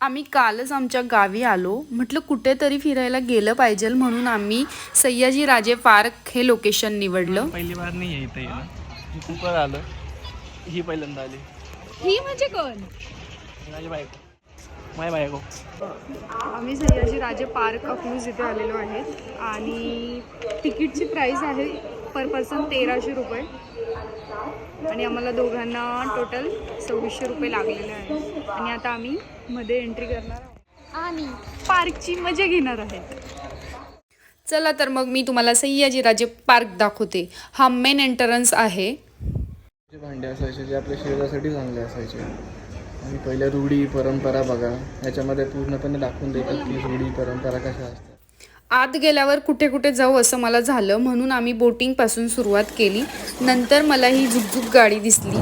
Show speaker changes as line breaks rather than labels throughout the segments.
आम्ही कालच आमच्या गावी आलो. म्हटलं कुठेतरी फिरायला गेलं पाहिजे म्हणून आम्ही सयाजी राजे पार्क हे लोकेशन निवडलं.
पहिली बार नाही आहे इथं येणं. खूप आलं ही पहिल्यांदा आली.
ही म्हणजे कोण?
माझी बायको.
आम्ही सयाजी राजे पार्क अकलूज इथे आलेलो आहेत आणि तिकीटची प्राईस आहे पर पर्सन तेराशे रुपये. आणि आम्हाला दोघांना टोटल सव्वीसशे रुपये लागलेले आहेत. आणि आता आम्ही मध्ये एंट्री करणार आहोत. आणि पार्कची मजा घेणार आहेत चला तर मग मी तुम्हाला सह्याजी राजे पार्क दाखवते. हा मेन एंट्रन्स आहे.
जे भांडे असायचे जे आपल्या शरीरासाठी चांगले असायचे. आणि पहिल्या रूढी परंपरा बघा. याच्यामध्ये पूर्णपणे दाखवून देतात की रूढी परंपरा कशा असतात.
आत गेल्यावर कुठे कुठे जाऊ असं मला झालं. म्हणून आम्ही बोटिंगपासून सुरुवात केली. नंतर मला ही झुकझुक गाडी दिसली.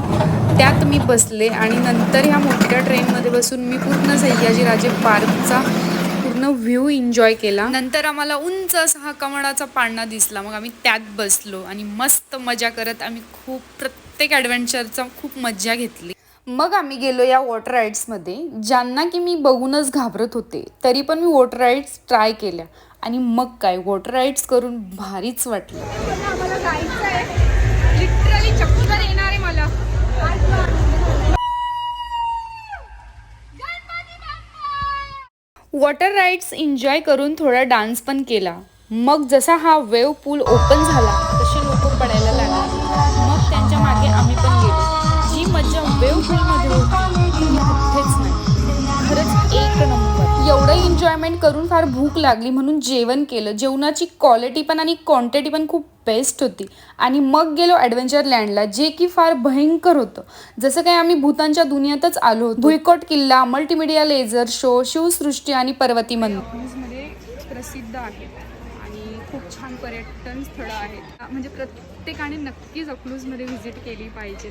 त्यात मी बसले आणि नंतर ह्या मोठ्या ट्रेनमध्ये बसून मी पूर्ण सह्याजीराजे पार्कचा पूर्ण व्ह्यू एन्जॉय केला. नंतर आम्हाला उंच असा हा कमळाचा पाळणा दिसला. मग आम्ही त्यात बसलो आणि मस्त मजा करत आम्ही खूप प्रत्येक ॲडव्हेंचरचा खूप मजा घेतली. मग आम्ही गेलो या वॉटर राईड्समध्ये ज्यांना की मी बघूनच घाबरत होते. तरी पण मी वॉटर राईड्स ट्राय केल्या आणि मग काय? वॉटर राईड्स करून भारीच वाटलं.
आम्हाला लिटरली चक्कर येणार आहे मला.
वॉटर राईड्स एन्जॉय करून थोडा डान्स पण केला. मग जसा हा वेव पूल ओपन झाला एन्जॉयमेंट करून फार भूक लागली म्हणून जेवण केलं. जेवणाची क्वालिटी पण आणि क्वांटिटी पण खूप बेस्ट होती. आणि मग गेलो ॲडव्हेंचर लँडला जे की फार भयंकर होतं. जसं काही आम्ही भूतांच्या दुनियातच आलो होतो. भुईकोट किल्ला मल्टीमिडिया लेझर शो शिवसृष्टी आणि पर्वती मंदिर. प्रसिद्ध आहेत आणि खूप छान पर्यटन स्थळं आहेत. म्हणजे प्रत्येकाने नक्कीच अकलूजमध्ये व्हिजिट केली पाहिजे.